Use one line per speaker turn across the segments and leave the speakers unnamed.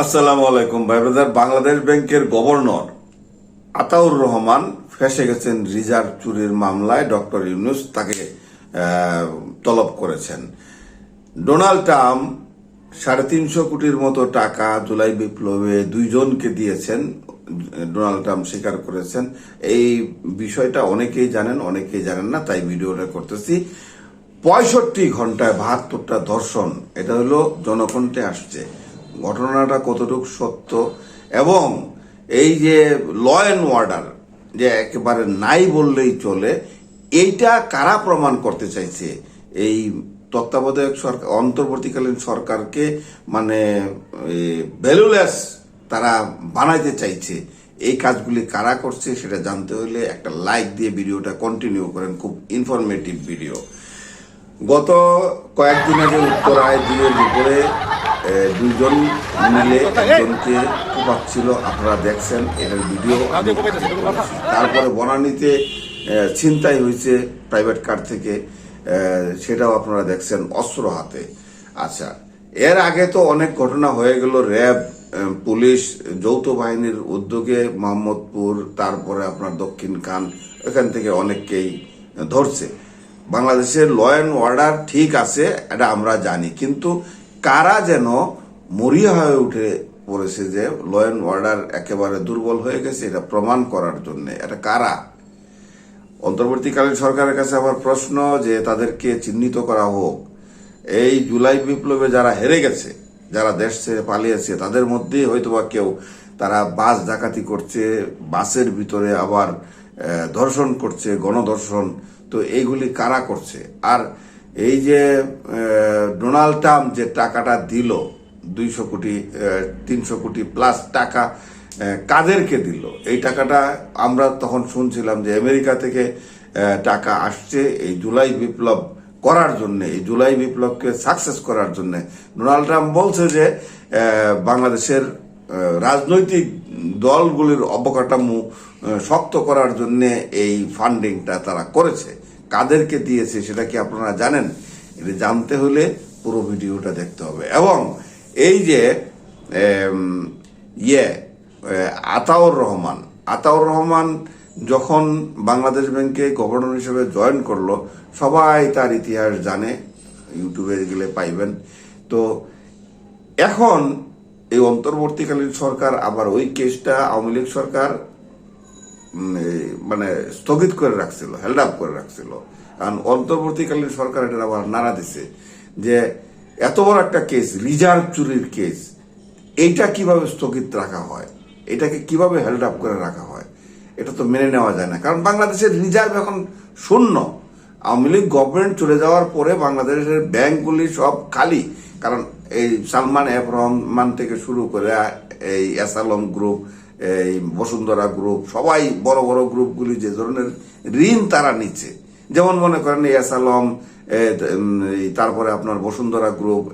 আসসালামু আলাইকুম, ভাই ব্রাদার। বাংলাদেশ ব্যাংকের গভর্নর আতাউর রহমান ফেসে গেছেন রিজার্ভ চুরির মামলায়। ডক্টর ইউনুস তাকে তলব করেছেন। ডোনাল্ড ট্রাম্প সাড়ে তিনশো কোটির মতো টাকা জুলাই বিপ্লবে দুইজনকে দিয়েছেন, ডোনাল্ড ট্রাম্প স্বীকার করেছেন। এই বিষয়টা অনেকেই জানেন অনেকেই জানেন না, তাই ভিডিওটা করতেছি। পঁয়ষট্টি ঘন্টায় বাহাত্তরটা ধর্ষণ, এটা হলো জনকণ্ঠে আসছে। ঘটনাটা কতটুকু সত্য? এবং এই যে ল অ্যান্ড অর্ডার যে একেবারে নাই বললেই চলে এইটা কারা প্রমাণ করতে চাইছে? এই তত্ত্বাবধায়ক সরকার অন্তর্বর্তীকালীন সরকারকে মানে ভ্যালুলেস তারা বানাইতে চাইছে। এই কাজগুলি কারা করছে সেটা জানতে হলে একটা লাইক দিয়ে ভিডিওটা কন্টিনিউ করেন খুব ইনফরমেটিভ ভিডিও গত কয়েকদিন আগে উত্তরায় দুয়ের উপরে এ, দুজন মিলে একজনকে কুপাচ্ছিল, আপনারা দেখছেন এটার ভিডিও তারপরে বনানীতে ছিনতাই হয়েছে প্রাইভেট কার থেকে সেটাও আপনারা দেখছেন অস্ত্র হাতে। আচ্ছা এর আগে তো অনেক ঘটনা হয়ে গেল, র্যাব পুলিশ, যৌথ বাহিনীর উদ্যোগে মোহাম্মদপুর, তারপরে আপনার দক্ষিণ খান এখান থেকে অনেককেই ধরছে। বাংলাদেশের ল অ্যান্ড অর্ডার ঠিক আছে, এটা আমরা জানি, কিন্তু কারা যেন মরিয়া হয়ে উঠে পড়েছে যে ল অ্যান্ড অর্ডার একেবারে দুর্বল হয়ে গেছে, এটা প্রমাণ করার জন্য। এটা কারা? অন্তর্বর্তীকালীন সরকারের কাছে আমার প্রশ্ন যে তাদেরকে চিহ্নিত করা হোক। এই জুলাই বিপ্লবে যারা হেরে গেছে, যারা দেশ ছেড়ে পালিয়েছে, তাদের মধ্যেই হয়তোবা কেউ তারা বাস ডাকাতি করছে, বাসের ভিতরে আবার ধর্ষণ করছে, গণধর্ষণ। তো এইগুলি কারা করছে? আর এই যে ডোনাল্ড ট্রাম্প যে টাকাটা দিল, দুইশো কোটি তিনশো কোটি প্লাস টাকা কাদেরকে দিল? এই টাকাটা আমরা তখন শুনছিলাম যে আমেরিকা থেকে টাকা আসছে এই জুলাই বিপ্লব করার জন্য, এই জুলাই বিপ্লবকে সাকসেস করার জন্য। ডোনাল্ড ট্রাম্প বলছে যে বাংলাদেশের রাজনৈতিক দলগুলির অবকাঠামো শক্ত করার জন্য এই ফান্ডিংটা তারা করেছে। কাদেরকে দিয়েছে সেটা কি আপনারা জানেন? এটা জানতে হলে পুরো ভিডিওটা দেখতে হবে। এবং এই যে ইয়ে আতাউর রহমান আতাউর রহমান যখন বাংলাদেশ ব্যাংকে গভর্নর হিসেবে জয়েন করল, সবাই তার ইতিহাস জানে, ইউটিউবে গেলে পাইবেন। তো এখন এই অন্তর্বর্তীকালীন সরকার, আবার ওই কেসটা আওয়ামী লীগ সরকার মানে স্থগিত করে রাখছিল হেল্ড আপ করে রাখছিল। কারণ অন্তর্বর্তীকালীন সরকার এটা আবার নাড়া দিছে যে এত বড় একটা কেস রিজার্ভ চুরির কেস এইটা কীভাবে স্থগিত রাখা হয়? এটাকে কীভাবে হেল্ড আপ করে রাখা হয়? এটা তো মেনে নেওয়া যায় না। কারণ বাংলাদেশের রিজার্ভ এখন শূন্য। আওয়ামী লীগ গভর্নমেন্ট চলে যাওয়ার পরে বাংলাদেশের ব্যাংকগুলি সব খালি। কারণ এই সালমান এফ রহমান থেকে শুরু করে এই এসালম গ্রুপ এই বসুন্ধরা গ্রুপ সবাই বড় বড় গ্রুপগুলি যে ধরনের ঋণ তারা নিচ্ছে। যেমন মনে করেন এই এসালম এ, উম, এই তারপরে আপনার বসুন্ধরা গ্রুপ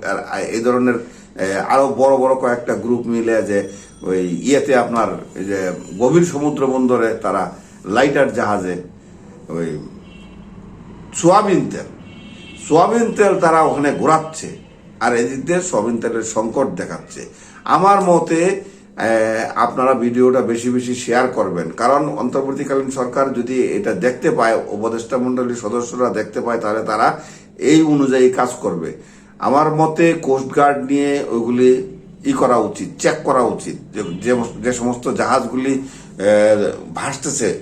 এই ধরনের আরও আরও বড় বড় কয়েকটা গ্রুপ মিলে যে ওই ইয়েতে আপনার যে গভীর সমুদ্র বন্দরে তারা লাইটার জাহাজে ওই সোয়াবিন তেল সোয়াবিন তেল তারা ওখানে ঘোরাচ্ছে আর এদিক দিয়ে সোয়াবিন তেলের সংকট দেখাচ্ছে। আমার মতে আপনারা ভিডিওটা বেশি বেশি শেয়ার করবেন। কারণ অন্তর্বর্তীকালীন সরকার যদি এটা দেখতে পায়, উপদেষ্টা মন্ডলীর সদস্যরা দেখতে পায়, তাহলে তারা এই অনুযায়ী কাজ করবে। আমার মতে কোস্টগার্ড নিয়ে ওইগুলি ই করা উচিত চেক করা উচিত। যে- সমস্ত জাহাজগুলি ভাসতেছে,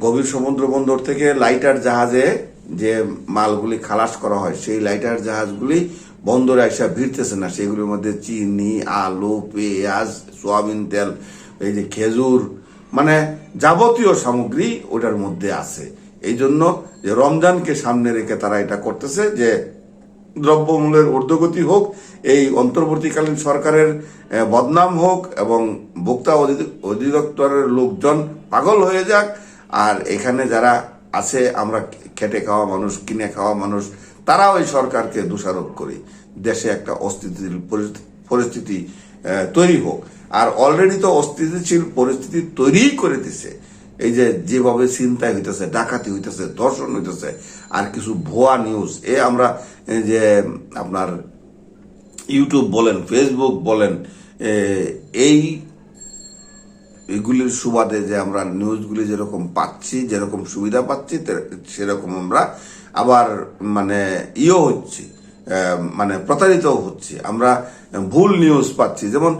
গভীর সমুদ্র বন্দর থেকে লাইটার জাহাজে যে মালগুলি খালাস করা হয়, সেই লাইটার জাহাজগুলি বন্দরে এসে ভিড়তেছে না। সেগুলির মধ্যে চিনি, আলু, পেঁয়াজ, সোয়াবিন তেল, এই যে খেজুর মানে যাবতীয় সামগ্রী ওটার মধ্যে আছে। এই জন্য যে রমজানকে সামনে রেখে তারা এটা করতেছে যে দ্রব্যমূল্যের ঊর্ধ্বগতি হোক, এই অন্তর্বর্তীকালীন সরকারের বদনাম হোক এবং ভোক্তা অধি- অধিদপ্তরের লোকজন পাগল হয়ে যাক। আর এখানে যারা আছে, আমরা খেটে খাওয়া মানুষ, কিনে খাওয়া মানুষ, তারাও এই সরকারকে দোষারোপ করি। দেশে একটা অস্থিতিশীল পরিস্থিতি- তৈরি হোক। আর অলরেডি তো অস্থিতিশীল পরিস্থিতি তৈরিই করে দিছে। এই যে যেভাবে চিন্তায় হইতেছে, ডাকাতি হইতেছে, ধর্ষণ হইতেছে, আর কিছু ভুয়া নিউজ এ আমরা যে, আপনার ইউটিউব বলেন ফেসবুক বলেন এই, এগুলির সুবাদে যে আমরা নিউজগুলি যেরকম পাচ্ছি, যেরকম সুবিধা পাচ্ছি সেরকম আমরা আবার মানে ইও হচ্ছি। মানে প্রতারিত হচ্ছে। আমরা ভুল নিউজ পাচ্ছি। যেমন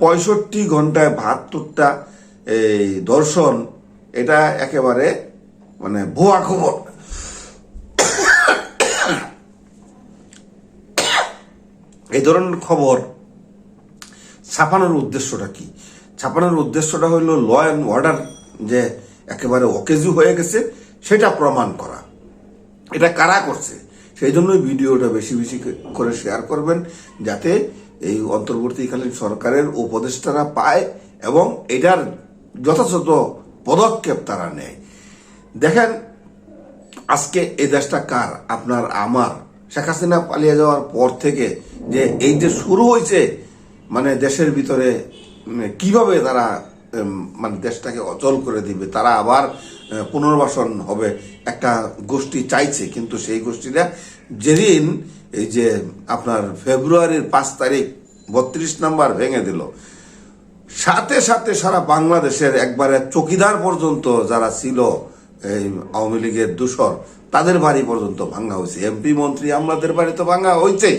পঁয়ষট্টি ঘন্টায় বাহাত্তরটা, এই, দর্শন, এটা একেবারে মানে ভুয়া খবর। এই ধরনের খবর, ছাপানোর উদ্দেশ্যটা কি? ছাপানোর উদ্দেশ্যটা হলো ল অ্যান্ড অর্ডার যে একেবারে অকেজু হয়ে গেছে, সেটা প্রমাণ করা। এটা কারা করছে? সেই জন্যই ভিডিওটা বেশি বেশি করে শেয়ার করবেন, যাতে এই অন্তর্বর্তীকালীন সরকারের উপদেষ্টারা পায় এবং এটার যথাযথ পদক্ষেপ তারা নেয়। দেখেন, আজকে এই দেশটা কার? আপনার আমার। শেখ হাসিনা পালিয়ে যাওয়ার পর থেকে যে এই যে শুরু হয়েছে মানে দেশের ভিতরে কীভাবে তারা মানে দেশটাকে অচল করে দিবে, তারা আবার পুনর্বাসন হবে একটা গোষ্ঠী চাইছে, কিন্তু সেই গোষ্ঠীটা যেদিন এই যে আপনার ফেব্রুয়ারির পাঁচ তারিখ বত্রিশ নাম্বার ভেঙে দিল, সাথে সাথে সারা বাংলাদেশের একবারে চকিদার পর্যন্ত যারা ছিল এই আওয়ামী লীগের দূষর, তাদের বাড়ি পর্যন্ত ভাঙ্গা হয়েছে। এমপি মন্ত্রী আমলাদের বাড়ি তো ভাঙ্গা হয়েছে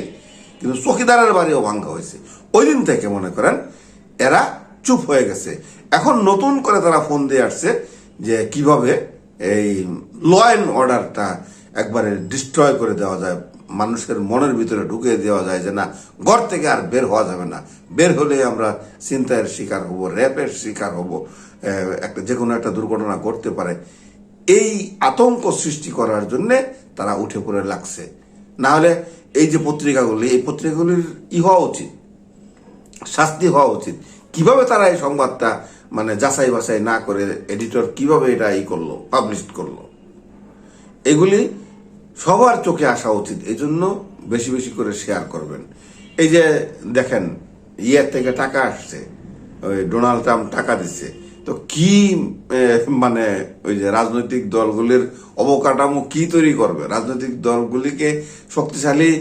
কিন্তু চকিদারের বাড়িও ভাঙ্গা হয়েছে। ওই দিন থেকে মনে করেন, এরা চুপ হয়ে গেছে। এখন নতুন করে তারা ফোন দিয়ে আসছে যে কীভাবে এই ল অ্যান্ড অর্ডারটা একবারে ডিস্ট্রয় করে দেওয়া যায়, মানুষের মনের ভিতরে ঢুকে দেওয়া যায় যে না, ঘর থেকে আর বের হওয়া যাবে না। বের হলে আমরা চিন্তায়ের শিকার হব, র্যাপের শিকার হব একটা যে কোনো একটা দুর্ঘটনা ঘটতে পারে। এই আতঙ্ক সৃষ্টি করার জন্য তারা উঠে পড়ে লাগছে। না হলে এই যে পত্রিকাগুলি, এই পত্রিকাগুলির ই হওয়া উচিত, শাস্তি হওয়া উচিত। কীভাবে তারা এই সংবাদটা মানে যাচাই বাছাই না করে এডিটর কীভাবে এটা ই করল পাবলিশ করল। এগুলি সবার চোখে আসা উচিত এই জন্য বেশি বেশি করে শেয়ার করবেন। এই যে দেখেন, ইয়ের থেকে টাকা আসছে, ওই ডোনাল্ড ট্রাম্প টাকা দিচ্ছে। তো কি মানে ওই যে রাজনৈতিক দলগুলির অবকাঠামো কি তৈরি করবে? রাজনৈতিক দলগুলিকে শক্তিশালী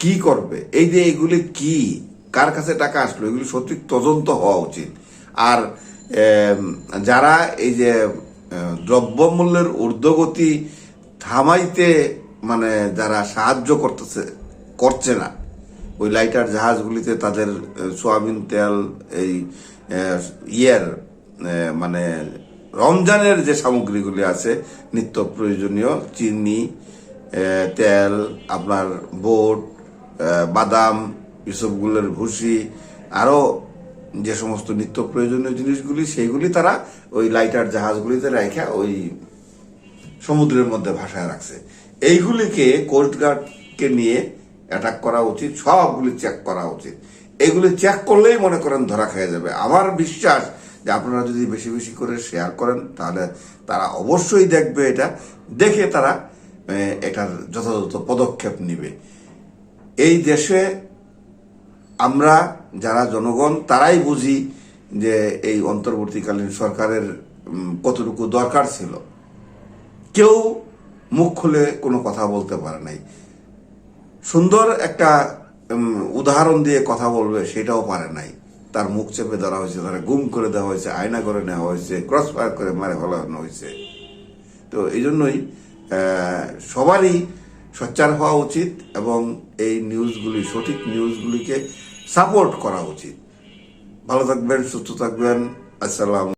কি করবে? এই যে এগুলি কি, কার কাছে টাকা আসলো, এগুলি সঠিক তদন্ত হওয়া উচিত। আর যারা এই যে দ্রব্যমূল্যের ঊর্ধ্বগতি থামাইতে মানে যারা সাহায্য করতেছে, করছে না, ওই লাইটার জাহাজগুলিতে তাদের সোয়াবিন তেল, এই ইয়ের মানে রমজানের যে সামগ্রীগুলি আছে, নিত্য প্রয়োজনীয়, চিনি তেল, আপনার বোট বাদাম, এসবগুলোর ভুসি আরও যে সমস্ত নিত্য প্রয়োজনীয় জিনিসগুলি, সেইগুলি তারা ওই লাইটার জাহাজগুলিতে রেখে ওই সমুদ্রের মধ্যে ভাসায় রাখছে। এইগুলিকে কোস্টগার্ডকে নিয়ে অ্যাটাক করা উচিত, সবগুলি চেক করা উচিত। এইগুলি চেক করলেই মনে করেন ধরা খেয়ে যাবে। আমার বিশ্বাস যে আপনারা যদি বেশি বেশি করে শেয়ার করেন, তাহলে তারা অবশ্যই দেখবে এটা, দেখে তারা এটার যথাযথ পদক্ষেপ নিবে। এই দেশে আমরা যারা জনগণ, তারাই বুঝি যে এই অন্তর্বর্তীকালীন সরকারের কতটুকু দরকার ছিল। কেউ মুখ খুলে কোনো কথা বলতে পারে নাই। সুন্দর একটা উদাহরণ দিয়ে কথা বলবে সেটাও পারে নাই। তার মুখ চেপে ধরা হয়েছে, তারা গুম করে দেওয়া হয়েছে, আয়না করে নেওয়া হয়েছে, ক্রস ফায়ার করে মারে ফেলানো হয়েছে। তো এই জন্যই সবারই সোচ্চার হওয়া উচিত এবং এই নিউজগুলি, সঠিক নিউজগুলিকে সাপোর্ট করা উচিত। ভালো থাকবেন সুস্থ থাকবেন। আসসালাম